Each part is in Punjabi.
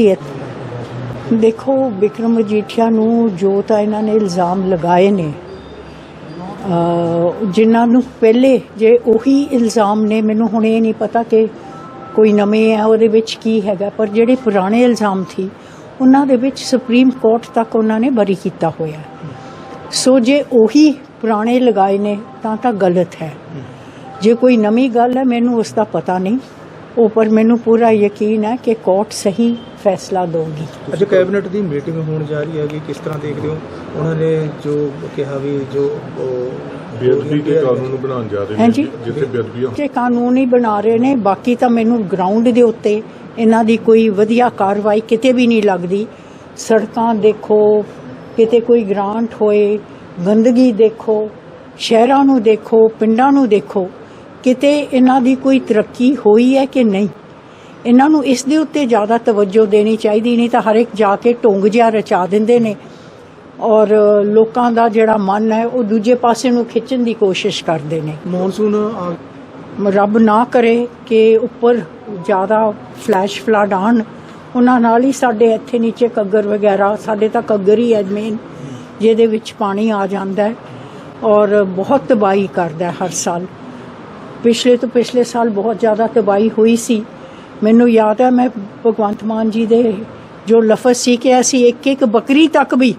ਇਹ ਦੇਖੋ ਵਿਕਰਮ ਮਜੀਠੀਆ ਨੂੰ ਜੋ ਤਾਂ ਇਹਨਾਂ ਨੇ ਇਲਜ਼ਾਮ ਲਗਾਏ ਨੇ, ਅਹ, ਜਿਨ੍ਹਾਂ ਨੂੰ ਪਹਿਲੇ ਜੇ ਉਹੀ ਇਲਜ਼ਾਮ ਨੇ, ਮੈਨੂੰ ਹੁਣ ਇਹ ਨਹੀਂ ਪਤਾ ਕਿ ਕੋਈ ਨਵੇਂ ਹੈ ਉਹਦੇ ਵਿੱਚ ਕੀ ਹੈਗਾ, ਪਰ ਜਿਹੜੇ ਪੁਰਾਣੇ ਇਲਜ਼ਾਮ ਸੀ, ਉਹਨਾਂ ਦੇ ਵਿੱਚ ਸੁਪਰੀਮ ਕੋਰਟ ਤੱਕ ਉਹਨਾਂ ਨੇ ਬਰੀ ਕੀਤਾ ਹੋਇਆ ਸੋ ਜੇ ਉਹੀ ਪੁਰਾਣੇ ਲਗਾਏ ਨੇ, ਤਾਂ ਤਾਂ ਗਲਤ ਹੈ। ਜੇ ਕੋਈ ਨਵੀਂ ਗੱਲ ਹੈ, ਮੈਨੂੰ ਉਸ ਦਾ ਪਤਾ ਨਹੀਂ। ਉਹ ਪਰ ਮੈਨੂੰ ਪੂਰਾ ਯਕੀਨ ਹੈ ਕਿ ਕੋਰਟ ਸਹੀ ਫੈਸਲਾ ਦੇਊਗੀ। ਅੱਜ ਕੈਬਨਿਟ ਦੀ ਮੀਟਿੰਗ ਹੋਣ ਜਾ ਰਹੀ ਹੈਗੀ ਕਿਸ ਤਰ੍ਹਾਂ ਦੇਖਦੇ ਹੋ? ਉਹਨਾਂ ਨੇ ਜੋ ਕਿਹਾ ਵੀ ਜੋ ਬੇਅਦਬੀ ਦੇ ਕਾਨੂੰਨ ਬਣਾਉਣ ਜਾ ਰਹੇ ਨੇ। ਜਿੱਥੇ ਬੇਅਦਬੀਆਂ ਕਿ ਕਾਨੂੰਨ ਹੀ ਬਣਾ ਰਹੇ ਨੇ ਬਾਕੀ ਤਾਂ ਮੈਨੂੰ ਗਰਾਊਂਡ ਦੇ ਉੱਤੇ ਇਹਨਾਂ ਦੀ ਕੋਈ ਵਧੀਆ ਕਾਰਵਾਈ ਕਿਤੇ ਵੀ ਨਹੀਂ ਲੱਗਦੀ। ਸੜਕਾਂ ਦੇਖੋ ਕਿਤੇ ਕੋਈ ਗ੍ਰਾਂਟ ਹੋਏ ਗੰਦਗੀ ਦੇਖੋ ਸ਼ਹਿਰਾਂ ਨੂੰ ਦੇਖੋ ਪਿੰਡਾਂ ਨੂੰ ਦੇਖੋ ਕਿਤੇ ਇਹਨਾਂ ਦੀ ਕੋਈ ਤਰੱਕੀ ਹੋਈ ਹੈ ਕਿ ਨਹੀਂ? ਇਹਨਾਂ ਨੂੰ ਇਸ ਦੇ ਉੱਤੇ ਜ਼ਿਆਦਾ ਤਵੱਜੋ ਦੇਣੀ ਚਾਹੀਦੀ ਨਹੀਂ ਤਾਂ ਹਰ ਇੱਕ ਜਾ ਕੇ ਢੋਂਗ ਜਿਹਾ ਰਚਾ ਦਿੰਦੇ ਨੇ ਔਰ ਲੋਕਾਂ ਦਾ ਜਿਹੜਾ ਮਨ ਹੈ ਉਹ ਦੂਜੇ ਪਾਸੇ ਨੂੰ ਖਿੱਚਣ ਦੀ ਕੋਸ਼ਿਸ਼ ਕਰਦੇ ਨੇ। ਮੌਨਸੂਨ ਰੱਬ ਨਾ ਕਰੇ ਕਿ ਉੱਪਰ ਜ਼ਿਆਦਾ ਫਲੈਸ਼ ਫਲੱਡ ਆਣ। ਉਹਨਾਂ ਨਾਲ ਹੀ ਸਾਡੇ ਇੱਥੇ ਨੀਚੇ ਕੱਗਰ ਵਗੈਰਾ ਸਾਡੇ ਤਾਂ ਕੱਗਰ ਹੀ ਹੈ ਮੇਨ ਜਿਹਦੇ ਵਿੱਚ ਪਾਣੀ ਆ ਜਾਂਦਾ ਹੈ ਔਰ ਬਹੁਤ ਤਬਾਹੀ ਕਰਦਾ ਹਰ ਸਾਲ। ਪਿਛਲੇ ਤੋਂ ਪਿਛਲੇ ਸਾਲ ਬਹੁਤ ਜ਼ਿਆਦਾ ਤਬਾਹੀ ਹੋਈ ਸੀ। ਮੈਨੂੰ ਯਾਦ ਹੈ, ਮੈਂ ਭਗਵੰਤ ਮਾਨ ਜੀ ਦੇ ਜੋ ਲਫ਼ਜ਼ ਸੀ ਕਿ ਅਸੀਂ ਇੱਕ ਇੱਕ ਬੱਕਰੀ ਤੱਕ ਵੀ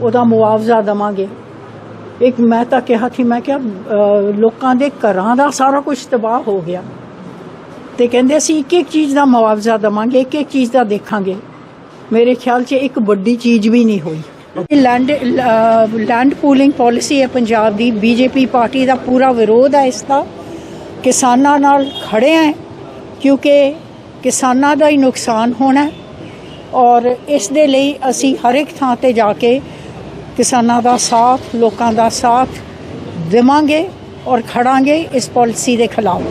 ਉਹਦਾ ਮੁਆਵਜ਼ਾ ਦਵਾਂਗੇ। ਇੱਕ ਮੈਂ ਤਾਂ ਕਿਹਾ ਸੀ, ਮੈਂ ਕਿਹਾ ਲੋਕਾਂ ਦੇ ਘਰਾਂ ਦਾ ਸਾਰਾ ਕੁਝ ਤਬਾਹ ਹੋ ਗਿਆ। ਤੇ ਕਹਿੰਦੇ ਅਸੀਂ ਇੱਕ ਇੱਕ ਚੀਜ਼ ਦਾ ਮੁਆਵਜ਼ਾ ਦਵਾਂਗੇ, ਇੱਕ ਇੱਕ ਚੀਜ਼ ਦਾ ਦੇਖਾਂਗੇ। ਮੇਰੇ ਖਿਆਲ 'ਚ ਇੱਕ ਵੱਡੀ ਚੀਜ਼ ਵੀ ਨਹੀਂ ਹੋਈ। ਲੈਂਡ ਲੈਂਡ ਪੂਲਿੰਗ ਪਾਲਿਸੀ ਹੈ ਪੰਜਾਬ ਦੀ। ਬੀਜੇਪੀ ਪਾਰਟੀ ਦਾ ਪੂਰਾ ਵਿਰੋਧ ਹੈ ਇਸ ਦਾ। ਕਿਸਾਨਾਂ ਨਾਲ ਖੜੇ ਹੈ, ਕਿਉਂਕਿ ਕਿਸਾਨਾਂ ਦਾ ਹੀ ਨੁਕਸਾਨ ਹੋਣਾ ਔਰ ਇਸ ਦੇ ਲਈ ਅਸੀਂ ਹਰ ਇੱਕ ਥਾਂ ਤੇ ਜਾ ਕੇ ਕਿਸਾਨਾਂ ਦਾ ਸਾਥ, ਲੋਕਾਂ ਦਾ ਸਾਥ ਦੇਵਾਂਗੇ ਔਰ ਖੜਾਂਗੇ ਇਸ ਪਾਲਿਸੀ ਦੇ ਖਿਲਾਫ।